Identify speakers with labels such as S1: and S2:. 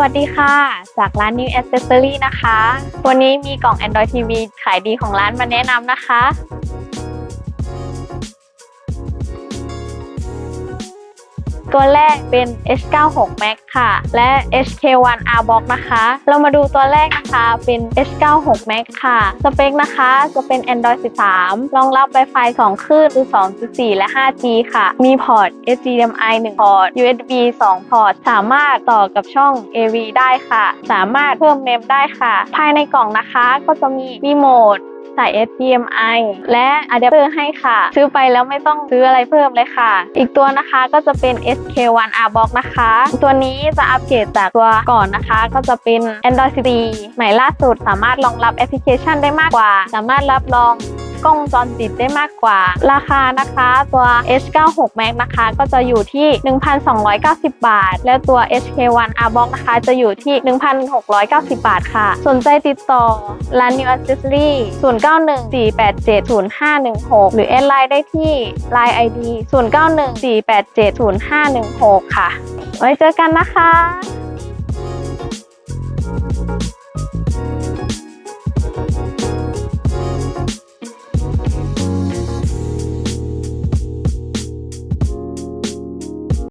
S1: วัสดีค่ะ จากร้าน New Accessory นะคะ วันนี้มีกล่อง Android TV ขายดีของร้านมาแนะนำนะคะ ตัวแรกเป็น H96 Max ค่ะ และ HK1 R Box นะคะ เรามาดูตัวแรกนะคะเป็น H96 Max ค่ะ สเปคนะคะจะเป็น Android 13 รองรับ Wi-Fi 2คลื่นคือ2.4 และ 5G ค่ะ มีพอร์ต HDMI 1 พอร์ต USB 2 พอร์ต สามารถต่อกับช่อง AV ได้ค่ะ สามารถเพิ่มเมมได้ค่ะ ภายในกล่องนะคะก็จะมีรีโมท ใส่ HDMI และอะแดปเตอร์ให้ค่ะ ซื้อไปแล้วไม่ต้องซื้ออะไรเพิ่มเลยค่ะ อีกตัวนะคะก็จะเป็น SK1 R Box นะคะ ตัวนี้จะอัปเกรดจากตัวก่อนนะคะ ก็จะเป็น Android 14ใหม่ล่าสุดสามารถรองรับแอปพลิเคชันได้มากกว่า สามารถรับรอง กล้งจรปิดได้มากกว่า ราคานะคะตัว H96 Max นะคะ ก็จะอยู่ที่ 1,290 บาท และตัว HK1 Arbox นะคะ จะอยู่ที่ 1,690 บาทค่ะ สนใจติดต่อร้าน New Accessory 0914870516 หรือแอดไลน์ได้ที่ Line ID 0914870516 ค่ะ ไว้เจอกันนะคะ